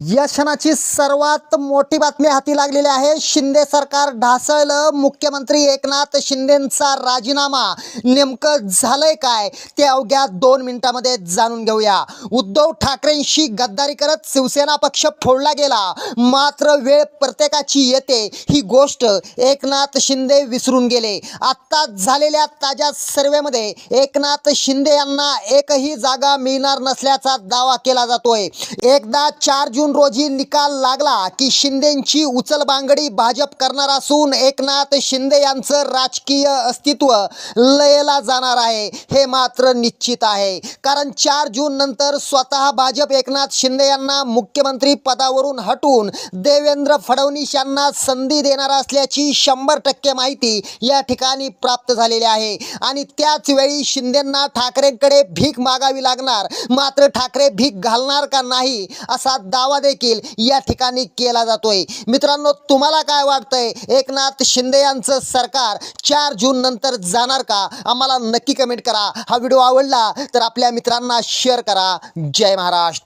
या क्षणाची सर्वात मोठी बातमी हाती लागलेली आहे. शिंदे सरकार ढासळलं. मुख्यमंत्री एकनाथ शिंदेंचा राजीनामा. नेमकं झालंय काय? ते अवघ्या दोन मिनिटांमध्ये जाणून घेऊया. उद्धव ठाकरेंशी गद्दारी करत शिवसेना पक्ष फोडला गेला. मात्र वेळ प्रत्येकाची येते. ही गोष्ट एकनाथ शिंदे विसरून गेले. आत्ताच झालेल्या ताज्या सर्वेमध्ये एकनाथ शिंदे यांना एकही जागा मिळणार नसल्याचा दावा केला जातोय. एकदा चार जून रोजी निकाल लागला की शिंदेची उचलबांगडी भाजप करणार असून एकनाथ शिंदे यांचं राजकीय अस्तित्व लयला जाणार आहे हे मात्र निश्चित आहे. कारण चार जून नंतर स्वतः भाजप एकनाथ शिंदे यांना मुख्यमंत्री पदावरून हटवून देवेंद्र फडणवीस यांना संधी देणार असल्याची शंभर टक्के माहिती या ठिकाणी प्राप्त झालेली आहे. आणि त्याच वेळी शिंदेंना ठाकरेंकडे भीक मागावी लागणार. मात्र ठाकरे भीक घालणार का नाही असा दावा देखील या ठिकाणी केला जातोय. मित्रांनो तुम्हाला काय वाटतंय? एकनाथ शिंदे यांचं सरकार चार जून नंतर जाणार का? आम्हाला नक्की कमेंट करा. हा व्हिडिओ आवडला तर आपल्या मित्रांना शेअर करा. जय महाराष्ट्र.